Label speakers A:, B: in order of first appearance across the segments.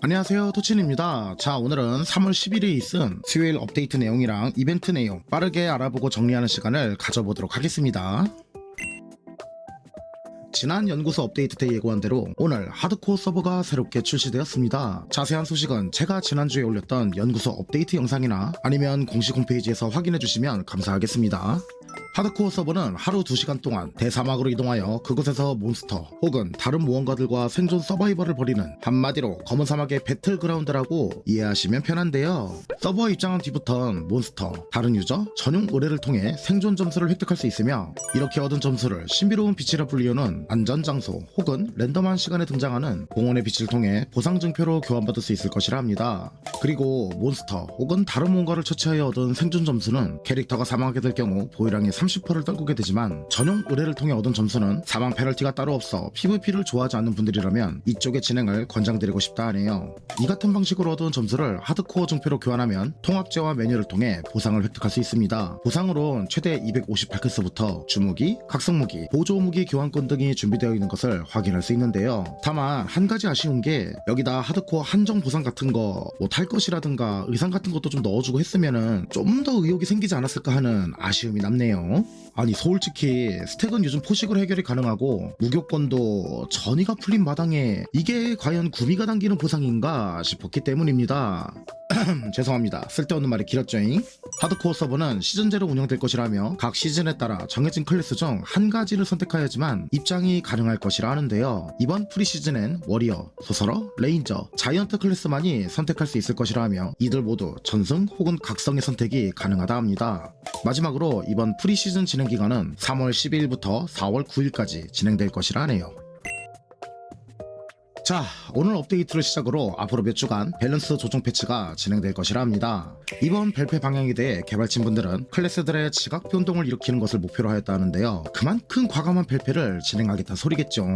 A: 안녕하세요 토친입니다. 자 오늘은 3월 10일에 있은 수요일 업데이트 내용이랑 이벤트 내용 빠르게 알아보고 정리하는 시간을 가져보도록 하겠습니다 지난 연구소 업데이트 때 예고한 대로 오늘 하드코어 서버가 새롭게 출시되었습니다. 자세한 소식은 제가 지난주에 올렸던 연구소 업데이트 영상이나 아니면 공식 홈페이지에서 확인해 주시면 감사하겠습니다. 하드코어 서버는 하루 2시간 동안 대사막으로 이동하여 그곳에서 몬스터 혹은 다른 무언가들과 생존 서바이벌을 벌이는 한마디로 검은 사막의 배틀그라운드라고 이해하시면 편한데요. 서버 입장한 뒤부턴 몬스터, 다른 유저, 전용 의뢰를 통해 생존 점수를 획득할 수 있으며 이렇게 얻은 점수를 신비로운 빛이라 불리우는 안전 장소 혹은 랜덤한 시간에 등장하는 공원의 빛을 통해 보상 증표로 교환받을 수 있을 것이라 합니다. 그리고 몬스터 혹은 다른 뭔가를 처치하여 얻은 생존 점수는 캐릭터가 사망하게 될 경우 보유량의 30%를 떨구게 되지만 전용 의뢰를 통해 얻은 점수는 사망 페널티가 따로 없어 PVP를 좋아하지 않는 분들이라면 이쪽의 진행을 권장드리고 싶다 하네요. 이 같은 방식으로 얻은 점수를 하드코어 증표로 교환하면 통합제와 메뉴를 통해 보상을 획득할 수 있습니다. 보상으로는 최대 258크스부터 주무기, 각성무기, 보조무기 교환권 등이 준비되어 있는 것을 확인할 수 있는데요. 다만 한 가지 아쉬운 게 여기다 하드코어 한정 보상 같은 거 뭐 탈 것이라든가 의상 같은 것도 좀 넣어주고 했으면은 좀 더 의욕이 생기지 않았을까 하는 아쉬움이 남네요. 아니 솔직히 스택은 요즘 포식으로 해결이 가능하고 무교권도 전이가 풀린 마당에 이게 과연 구미가 당기는 보상인가 싶었기 때문입니다. 죄송합니다. 쓸데없는 말이 길었죠잉. 하드코어 서버는 시즌제로 운영될 것이라며 각 시즌에 따라 정해진 클래스 중 한 가지를 선택하여야지만 입장이 가능할 것이라 하는데요. 이번 프리시즌엔 워리어, 소설어, 레인저, 자이언트 클래스만이 선택할 수 있을 것이라 하며 이들 모두 전승 혹은 각성의 선택이 가능하다 합니다. 마지막으로 이번 프리시즌 진행 기간은 3월 12일부터 4월 9일까지 진행될 것이라 하네요. 자, 오늘 업데이트를 시작으로 앞으로 몇 주간 밸런스 조정 패치가 진행될 것이라 합니다. 이번 발표 방향에 대해 개발진분들은 클래스들의 지각 변동을 일으키는 것을 목표로 하였다 하는데요. 그만큼 과감한 발표를 진행하겠다 소리겠죠.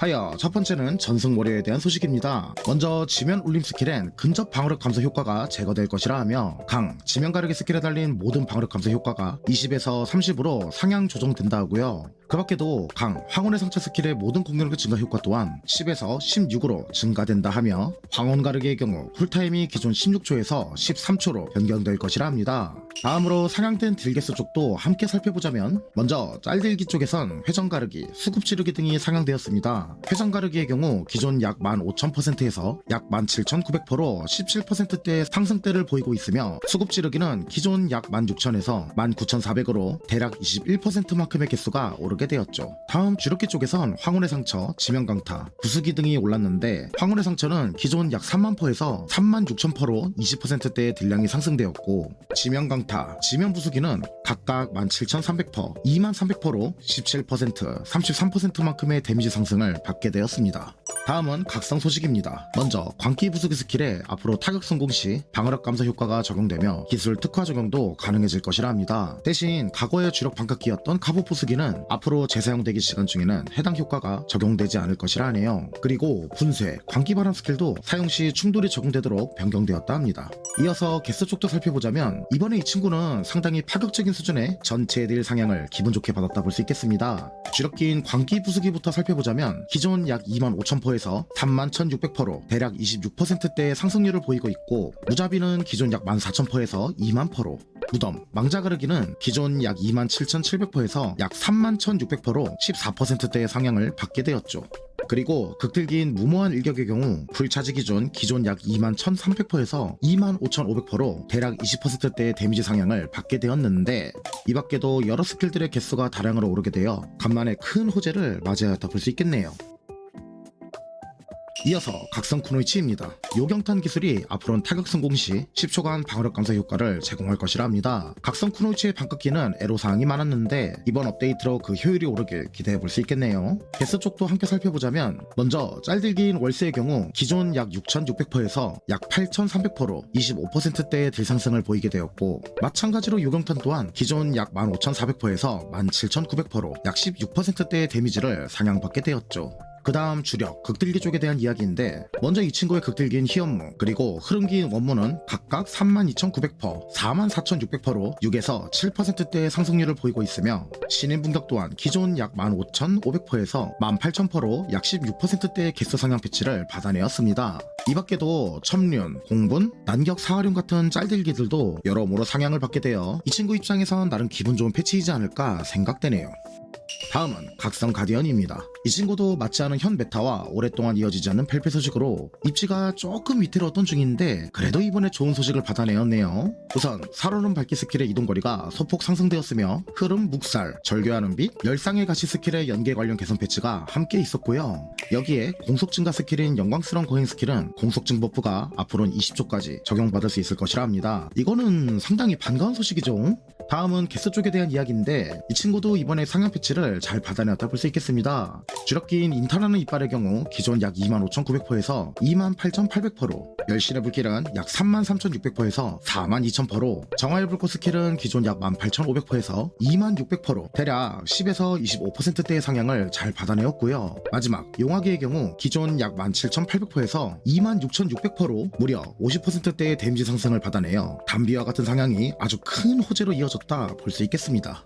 A: 하여 첫 번째는 전승 월요에 대한 소식입니다. 먼저 지면 울림 스킬엔 근접 방어력 감소 효과가 제거될 것이라 하며 강, 지면 가르기 스킬에 달린 모든 방어력 감소 효과가 20에서 30으로 상향 조정된다 하고요. 그 밖에도 강, 황혼의 상처 스킬의 모든 공격력 증가 효과 또한 10에서 16 으로 증가된다 하며 황혼 가르기의 경우 쿨타임이 기존 16초에서 13초로 변경될 것이라 합니다. 다음으로 상향된 딜게스 쪽도 함께 살펴보자면 먼저 짤딜기 쪽에선 회전 가르기, 수급 지르기 등이 상향되었습니다. 회전 가르기의 경우 기존 약 15,000%에서 약 17,900%로 17%대 상승대를 보이고 있으며 수급 지르기는 기존 약 16,000에서 19,400으로 대략 21%만큼의 개수가 오르게 되었죠. 다음 주력기 쪽에선 황혼의 상처, 지면강타, 구수기 등이 올랐는데 황혼의 상처는 기존 약 3만 퍼에서 3만 6천 퍼로 20%대의 딜량이 상승되었고 지면 강타, 지면 부수기는 각각 17,300퍼, 2300퍼로 17%, 33%만큼의 데미지 상승을 받게 되었습니다. 다음은 각성 소식입니다. 먼저 광기 부수기 스킬에 앞으로 타격 성공 시 방어력 감소 효과가 적용되며 기술 특화 적용도 가능해질 것이라 합니다. 대신 과거의 주력 반각기였던 카보 부수기는 앞으로 재사용되기 시간 중에는 해당 효과가 적용되지 않을 것이라 하네요. 그리고 분쇄, 광기 바람 스킬도 사용 시 충돌이 적용되도록 변경되었다 합니다. 이어서 개수 쪽도 살펴보자면 이번에 이 친구는 상당히 파격적인 수준의 전체 딜 상향을 기분 좋게 받았다 볼 수 있겠습니다. 주력기인 광기 부수기부터 살펴보자면 기존 약 25,000%에서 31,600%로 대략 26%대의 상승률을 보이고 있고 무자비는 기존 약 14,000%에서 2만 퍼로 무덤, 망자가르기는 기존 약 27,700%에서 약 31,600%로 14%대의 상향을 받게 되었죠. 그리고 극딜기인 무모한 일격의 경우 불차지 기준 기존 약 21,300%에서 25,500%로 대략 20%대의 데미지 상향을 받게 되었는데 이 밖에도 여러 스킬들의 개수가 다량으로 오르게 되어 간만에 큰 호재를 맞이하였다 볼 수 있겠네요. 이어서 각성 쿠노이치입니다. 요경탄 기술이 앞으로는 타격 성공 시 10초간 방어력 감소 효과를 제공할 것이라 합니다. 각성 쿠노이치의 반격기는 애로사항이 많았는데 이번 업데이트로 그 효율이 오르길 기대해 볼 수 있겠네요. 개수 쪽도 함께 살펴보자면 먼저 짤들기인 월스의 경우 기존 약 6,600%에서 약 8,300%로 25%대의 딜 상승을 보이게 되었고 마찬가지로 요경탄 또한 기존 약 15,400%에서 17,900%로 약 16%대의 데미지를 상향받게 되었죠. 그 다음 주력, 극딜기 쪽에 대한 이야기인데 먼저 이 친구의 극딜기인 희연무 그리고 흐름기 원무는 각각 32,900%, 44,600%로 6에서 7%대의 상승률을 보이고 있으며 신인 분격 또한 기존 약 15,500%에서 18,000%로 약 16%대의 개수 상향 패치를 받아내었습니다. 이 밖에도 첨륜, 공분, 난격 사활용 같은 짤들기들도 여러모로 상향을 받게 되어 이 친구 입장에선 나름 기분 좋은 패치이지 않을까 생각되네요. 다음은 각성 가디언입니다. 이 친구도 맞지 않은 현 메타와 오랫동안 이어지지 않는 펠페 소식으로 입지가 조금 위태로웠던 중인데 그래도 이번에 좋은 소식을 받아내었네요. 우선 살얼음 밝기 스킬의 이동거리가 소폭 상승되었으며 흐름 묵살, 절교하는 빛, 열상의 가시 스킬의 연계 관련 개선 패치가 함께 있었고요. 여기에 공속 증가 스킬인 영광스러운 거행 스킬은 공속 증 버프가 앞으로는 20초까지 적용받을 수 있을 것이라 합니다. 이거는 상당히 반가운 소식이죠. 다음은 개수 쪽에 대한 이야기인데 이 친구도 이번에 상향 패치를 잘 받아내었다 볼 수 있겠습니다. 주력기인 인타라는 이빨의 경우 기존 약 25,900%에서 28,800%로 열신의 불길은 약 33,600%에서 42,000%로 정화의 불꽃 스킬은 기존 약 18,500%에서 26,600%로 대략 10에서 25%대의 상향을 잘 받아내었고요. 마지막 용화기의 경우 기존 약 17,800%에서 26,600%로 무려 50%대의 데미지 상승을 받아내어 담비와 같은 상향이 아주 큰 호재로 이어졌다 볼 수 있겠습니다.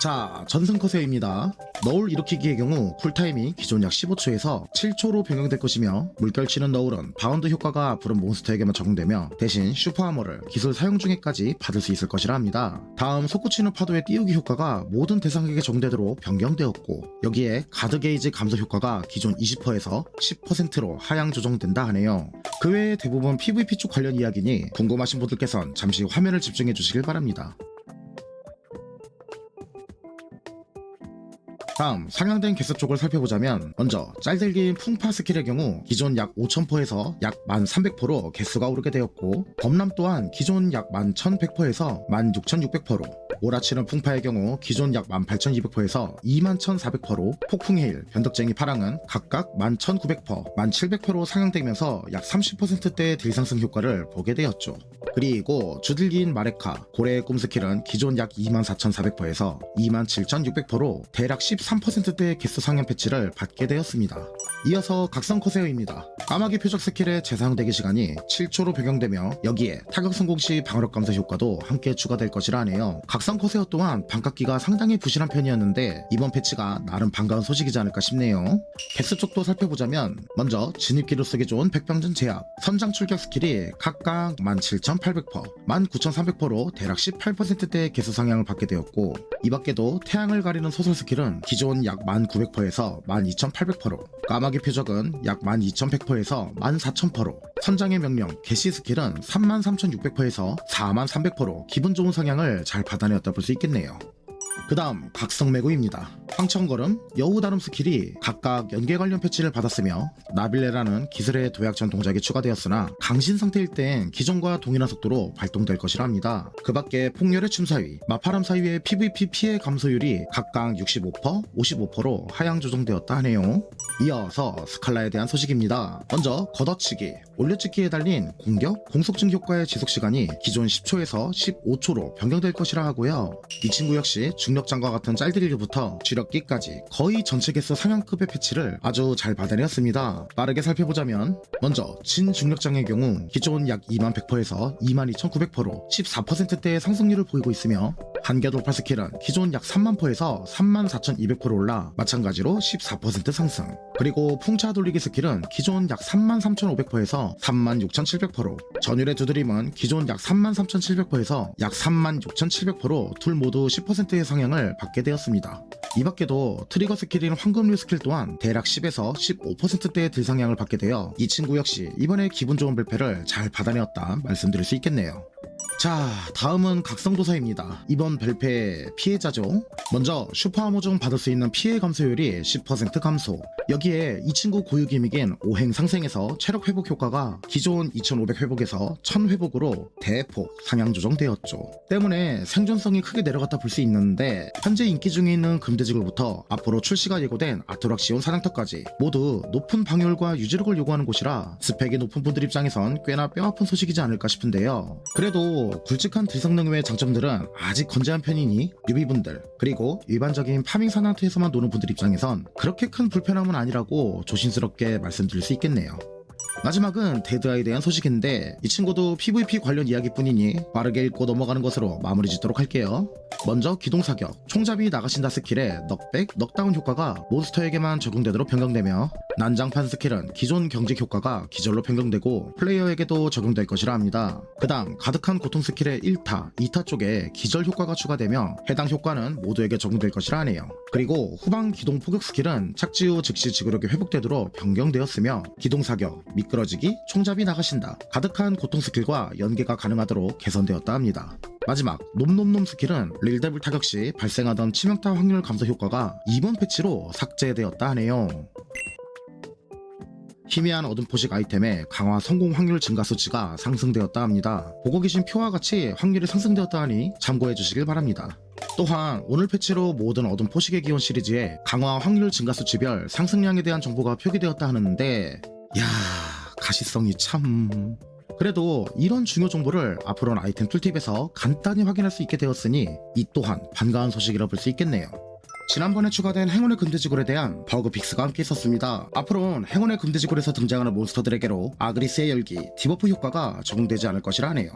A: 자, 전승 커세어입니다. 너울 일으키기의 경우 쿨타임이 기존 약 15초에서 7초로 변경될 것이며 물결치는 너울은 바운드 효과가 앞으로 몬스터에게만 적용되며 대신 슈퍼하머를 기술 사용 중에까지 받을 수 있을 것이라 합니다. 다음 속구치는 파도의 띄우기 효과가 모든 대상에게 적용되도록 변경되었고 여기에 가드 게이지 감소 효과가 기존 20%에서 10%로 하향 조정된다 하네요. 그 외에 대부분 PVP 쪽 관련 이야기니 궁금하신 분들께선 잠시 화면을 집중해 주시길 바랍니다. 다음 상향된 개수 쪽을 살펴보자면 먼저 짤들기인 풍파 스킬의 경우 기존 약 5,000%에서 약 1,300%로 개수가 오르게 되었고 범람 또한 기존 약 11,100%에서 16,600%로 몰아치는 풍파의 경우 기존 약 18,200%에서 21,400%로 폭풍해일, 변덕쟁이 파랑은 각각 11,900%, 1,700%로 상향되면서 약 30%대의 딜 상승 효과를 보게 되었죠. 그리고 주들기인 마레카, 고래의 꿈 스킬은 기존 약 24,400%에서 27,600%로 대략 13%대의 개수 상향 패치를 받게 되었습니다. 이어서 각성 커세어입니다. 까마귀 표적 스킬의 재사용되기 시간이 7초로 변경되며 여기에 타격 성공 시 방어력 감소 효과도 함께 추가될 것이라 하네요. 각성 커세어 또한 반갑기가 상당히 부실한 편이었는데 이번 패치가 나름 반가운 소식이지 않을까 싶네요. 개수 쪽도 살펴보자면 먼저 진입기로 쓰기 좋은 백병전 제압, 선장 출격 스킬이 각각 17,800%, 19,300%로 대략 18%대의 개수 상향을 받게 되었고 이 밖에도 태양을 가리는 소설 스킬은 기존 약 1900%에서 12,800%, 까마 귀 표적은 약 12,100%에서 14,000%, 선장의 명령 개시 스킬은 33,600%에서 43,300%로 기분 좋은 상향을 잘 받아내었다 볼 수 있겠네요. 그 다음 각성매구입니다. 황천걸음, 여우다름 스킬이 각각 연계 관련 패치를 받았으며 나빌레라는 기술의 도약전 동작이 추가되었으나 강신 상태일 땐 기존과 동일한 속도로 발동될 것이라 합니다. 그 밖에 폭렬의 춤사위, 마파람 사위의 PVP 피해 감소율이 각각 65%, 55%로 하향 조정되었다 하네요. 이어서 스칼라에 대한 소식입니다. 먼저 걷어치기, 올려찍기에 달린 공격, 공속증 효과의 지속시간이 기존 10초에서 15초로 변경될 것이라 하고요. 이 친구 역시 중력장과 같은 짤들기부터 주력기까지 거의 전체 개수 상향급의 패치를 아주 잘 받아내었습니다. 빠르게 살펴보자면 먼저 진중력장의 경우 기존 약 2만 100%에서 2만 2,900%로 14%대의 상승률을 보이고 있으며 한계 돌파 스킬은 기존 약 3만 퍼에서 3만 4,200% 올라 마찬가지로 14% 상승. 그리고 풍차 돌리기 스킬은 기존 약 3만 3,500%에서 3만 6,700%. 전율의 두드림은 기존 약 3만 3,700%에서 약 3만 6,700%로 둘 모두 10%의 상향을 받게 되었습니다. 이 밖에도 트리거 스킬인 황금류 스킬 또한 대략 10에서 15%대의 딜 상향을 받게 되어 이 친구 역시 이번에 기분 좋은 발패를 잘 받아내었다 말씀드릴 수 있겠네요. 자, 다음은 각성도사입니다. 이번 벨페 피해자죠. 먼저 슈퍼하모 중 받을 수 있는 피해 감소율이 10% 감소. 여기에 이 친구 고유 기믹인 오행 상생에서 체력 회복 효과가 기존 2500 회복에서 1000 회복으로 대폭 상향 조정되었죠. 때문에 생존성이 크게 내려갔다 볼 수 있는데 현재 인기 중에 있는 금대지굴부터 앞으로 출시가 예고된 아토락시온 사냥터까지 모두 높은 방열과 유지력을 요구하는 곳이라 스펙이 높은 분들 입장에선 꽤나 뼈아픈 소식이지 않을까 싶은데요. 그래도 굵직한 딜성능 외의 장점들은 아직 건재한 편이니 뉴비분들 그리고 일반적인 파밍 사나트에서만 노는 분들 입장에선 그렇게 큰 불편함은 아니라고 조심스럽게 말씀드릴 수 있겠네요. 마지막은 데드아이에 대한 소식인데 이 친구도 PVP 관련 이야기뿐이니 빠르게 읽고 넘어가는 것으로 마무리 짓도록 할게요. 먼저 기동사격, 총잡이 나가신다 스킬의 넉백, 넉다운 효과가 몬스터에게만 적용되도록 변경되며 난장판 스킬은 기존 경직 효과가 기절로 변경되고 플레이어에게도 적용될 것이라 합니다. 그 다음 가득한 고통 스킬의 1타, 2타 쪽에 기절 효과가 추가되며 해당 효과는 모두에게 적용될 것이라 하네요. 그리고 후방 기동 포격 스킬은 착지 후 즉시 지구력이 회복되도록 변경되었으며 기동사격, 미 끄러지기, 총잡이 나가신다, 가득한 고통 스킬과 연계가 가능하도록 개선되었다 합니다. 마지막 놈놈놈 스킬은 릴데블 타격 시 발생하던 치명타 확률 감소 효과가 이번 패치로 삭제되었다 하네요. 희미한 어둠 포식 아이템의 강화 성공 확률 증가 수치가 상승되었다 합니다. 보고 계신 표와 같이 확률이 상승되었다 하니 참고해 주시길 바랍니다. 또한 오늘 패치로 모든 어둠 포식의 기원 시리즈에 강화 확률 증가 수치별 상승량에 대한 정보가 표기되었다 하는데 야 가시성이 참 그래도 이런 중요 정보를 앞으로는 아이템 툴팁에서 간단히 확인할 수 있게 되었으니 이 또한 반가운 소식이라 볼 수 있겠네요. 지난번에 추가된 행운의 금돼지골에 대한 버그 픽스가 함께 있었습니다. 앞으로는 행운의 금돼지골에서 등장하는 몬스터들에게로 아그리스의 열기, 디버프 효과가 적용되지 않을 것이라 하네요.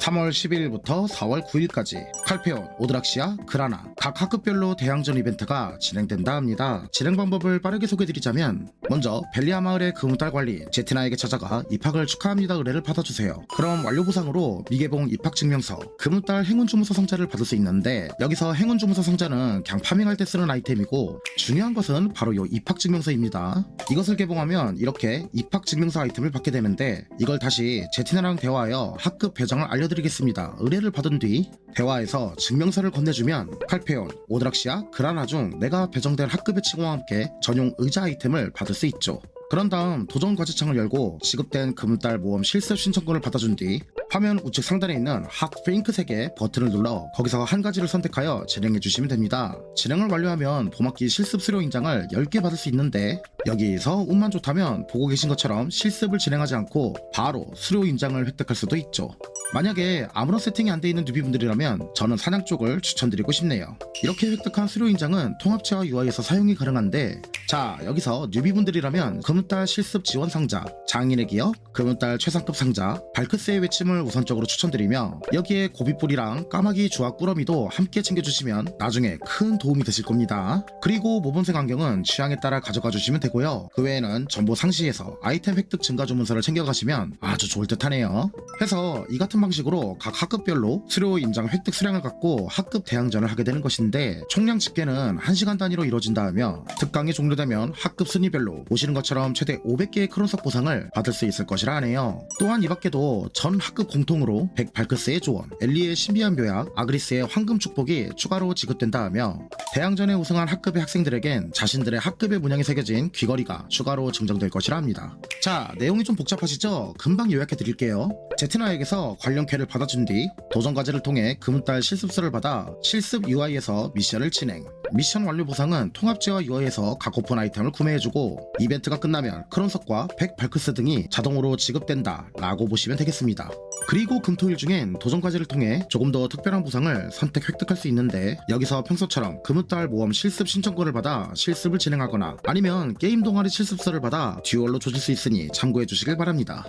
A: 3월 12일부터 4월 9일까지 칼페온, 오드락시아, 그라나 각 학급별로 대항전 이벤트가 진행된다 합니다. 진행 방법을 빠르게 소개드리자면 먼저 벨리아 마을의 금은달 관리 제티나에게 찾아가 입학을 축하합니다 의뢰를 받아주세요. 그럼 완료 보상으로 미개봉 입학 증명서, 금은달 행운 주문서 상자를 받을 수 있는데 여기서 행운 주문서 상자는 그냥 파밍할 때 쓰는 아이템이고 중요한 것은 바로 요 입학 증명서입니다. 이것을 개봉하면 이렇게 입학 증명서 아이템을 받게 되는데 이걸 다시 제티나랑 대화하여 학급 배정을 알려 드리겠습니다. 의뢰를 받은 뒤 대화에서 증명서를 건네주면 칼페온, 오드락시아, 그라나 중 내가 배정될 학급의 칭호와 함께 전용 의자 아이템을 받을 수 있죠. 그런 다음 도전 과제창을 열고 지급된 금달 모험 실습 신청권을 받아준 뒤 화면 우측 상단에 있는 학 핑크색의 버튼을 눌러 거기서 한 가지를 선택하여 진행해 주시면 됩니다. 진행을 완료하면 봄학기 실습 수료 인장을 10개 받을 수 있는데 여기서 운만 좋다면 보고 계신 것처럼 실습을 진행하지 않고 바로 수료 인장을 획득할 수도 있죠. 만약에 아무런 세팅이 안 돼 있는 뉴비분들이라면 저는 사냥 쪽을 추천드리고 싶네요. 이렇게 획득한 수료 인장은 통합체와 UI에서 사용이 가능한데 자 여기서 뉴비분들이라면 금은달 실습 지원 상자, 장인의 기업, 금은달 최상급 상자, 발크스의 외침을 우선적으로 추천드리며 여기에 고비뿔이랑 까마귀 주악 꾸러미도 함께 챙겨주시면 나중에 큰 도움이 되실 겁니다. 그리고 모범생 안경은 취향에 따라 가져가 주시면 되고요. 그 외에는 정보 상시에서 아이템 획득 증가 주문서를 챙겨가시면 아주 좋을 듯 하네요. 해서 이 같은 방식으로 각 학급별로 수료 인장 획득 수량을 갖고 학급 대항전을 하게 되는 것인데 총량 집계는 1시간 단위로 이루어진다며 특강이 종료되면 학급 순위별로 보시는 것처럼 최대 500개의 크론석 보상을 받을 수 있을 것이라 하네요. 또한 이 밖에도 전 학급 공통으로 백발크스의 조언, 엘리의 신비한 묘약, 아그리스의 황금 축복이 추가로 지급된다 하며 대항전에 우승한 학급의 학생들에겐 자신들의 학급의 문양이 새겨진 귀걸이가 추가로 증정될 것이라 합니다. 자, 내용이 좀 복잡하시죠? 금방 요약해 드릴게요. 제트나에게서 관련 쾌를 받아준 뒤 도전 과제를 통해 금달 실습서를 받아 실습 UI에서 미션을 진행. 미션 완료 보상은 통합제와 UI에서 각 오픈 아이템을 구매해주고 이벤트가 끝나면 크론석과 백 발크스 등이 자동으로 지급된다 라고 보시면 되겠습니다. 그리고 금토일 중엔 도전 과제를 통해 조금 더 특별한 보상을 선택 획득할 수 있는데 여기서 평소처럼 금은달 모험 실습 신청권을 받아 실습을 진행하거나 아니면 게임 동아리 실습서를 받아 듀얼로 조질 수 있으니 참고해 주시길 바랍니다.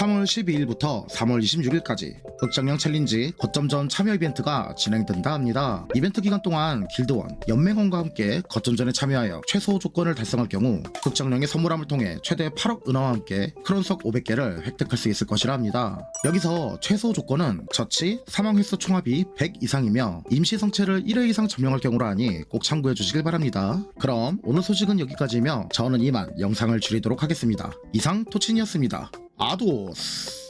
A: 3월 12일부터 3월 26일까지 극장령 챌린지 거점전 참여 이벤트가 진행된다 합니다. 이벤트 기간 동안 길드원, 연맹원과 함께 거점전에 참여하여 최소 조건을 달성할 경우 극장령의 선물함을 통해 최대 8억 은하와 함께 크론석 500개를 획득할 수 있을 것이라 합니다. 여기서 최소 조건은 처치, 사망 횟수 총합이 100 이상이며 임시 성체를 1회 이상 점령할 경우라 하니 꼭 참고해 주시길 바랍니다. 그럼 오늘 소식은 여기까지이며 저는 이만 영상을 줄이도록 하겠습니다. 이상 토친이었습니다. 아도스